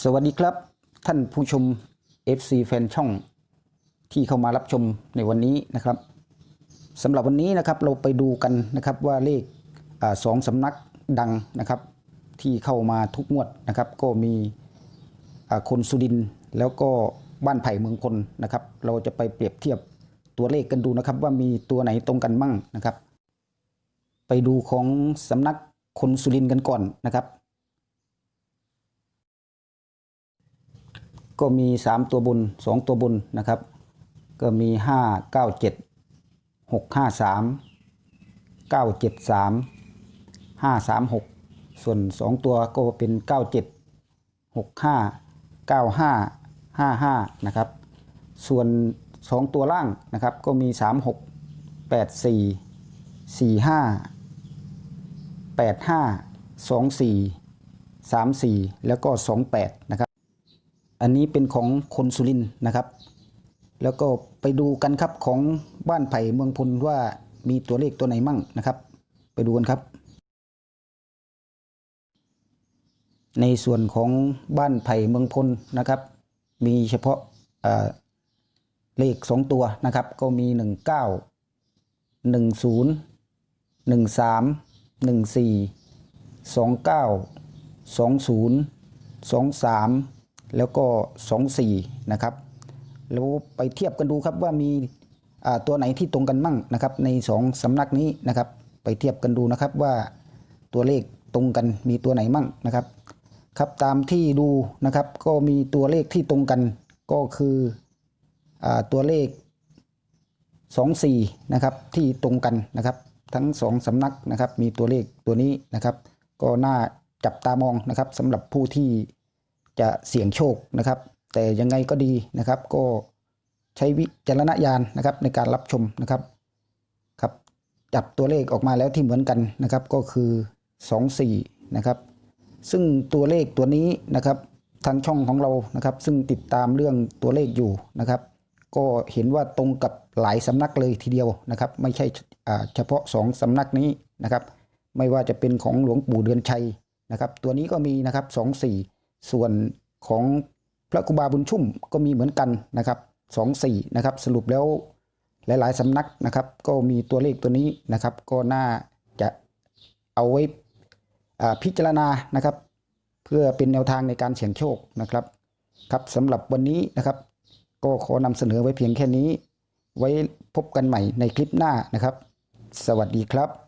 สวัสดีครับ ท่านผู้ชม FC แฟนช่องที่เข้ามารับชมในวันนี้นะครับสำหรับวันนี้นะครับเราไปดูกันนะครับว่าเลขอสองสำนักดังนะครับ ที่เข้ามาทุกงวดนะครับ ก็มีคนสุรินแล้วก็บ้านไผ่เมืองพลนะครับ เราจะไปเปรียบเทียบตัวเลขกันดูนะครับ ว่ามีตัวไหนตรงกันมั่งนะครับ ไปดูของสำนักคนสุรินกันก่อนนะครับ ก็มี 3 ตัวบน 2 ตัวบนนะครับ ก็มี 5 9 7 6 5 3 9 7 3 5 3 6 ส่วน 2 ตัวก็เป็น 9 7 6 5 9 5 5 5นะครับ ส่วน 2 ตัวล่างนะครับก็มี 3 6 8 4 4 5 8 5 2 4 3 4แล้วก็2 8นะครับ อันนี้เป็นของคนสุรินนะครับ แล้วก็ไปดูกันครับของบ้านไผ่เมืองพลว่ามีตัวเลขตัวไหนมั่งนะครับ ไปดูกันครับ ในส่วนของบ้านไผ่เมืองพลนะครับ มีเฉพาะเลขสองตัวนะครับ ก็มีหนึ่งเก้าหนึ่งศูนย์หนึ่งสามหนึ่งสี่สองเก้าสองศูนย์สองสาม แล้วก็สองสี่นะครับแล้วไปเทียบกันดูครับว่ามีตัวไหนที่ตรงกันมั่งนะครับในสองสำนักนี้นะครับ ไปเทียบกันดูนะครับว่าตัวเลขตรงกันมีตัวไหนมั่งนะครับ ครับตามที่ดูนะครับก็มีตัวเลขที่ตรงกันก็คืออตัวเลข 24 นะครับที่ตรงกันนะครับ ทั้งสองสำนักนะครับ มีตัวเลขตัวนี้นะครับ ก็น่าจับตามองนะครับสำหรับผู้ที่ จะเสี่ยงโชคนะครับ แต่ยังไงก็ดีนะครับ ก็ใช้วิจารณญาณนะครับในการรับชมนะครับครับจับตัวเลขออกมาแล้วที่เหมือนกันนะครับก็คือ 24นะครับซึ่งตัวเลขตัวนี้นะครับทางช่องของเรานะครับ ซึ่งติดตามเรื่องตัวเลขอยู่นะครับ ก็เห็นว่าตรงกับหลายสำนักเลยทีเดียวนะครับ ไม่ใช่เฉพาะสองสำนักนี้นะครับ ไม่ว่าจะเป็นของหลวงปู่เดือนชัยนะครับ ตัวนี้ก็มีนะครับสอง ส่วนของพระครูบาบุญชุ่มก็มีเหมือนกันนะครับสองสี่นะครับสรุปแล้วหลาย ๆสำนักนะครับ ก็มีตัวเลขตัวนี้นะครับ ก็น่าจะเอาไว้พิจารณานะครับ เพื่อเป็นแนวทางในการเสี่ยงโชคนะครับครับสำหรับวันนี้นะครับ ก็ขอนำเสนอไว้เพียงแค่นี้ ไว้พบกันใหม่ในคลิปหน้านะครับ สวัสดีครับ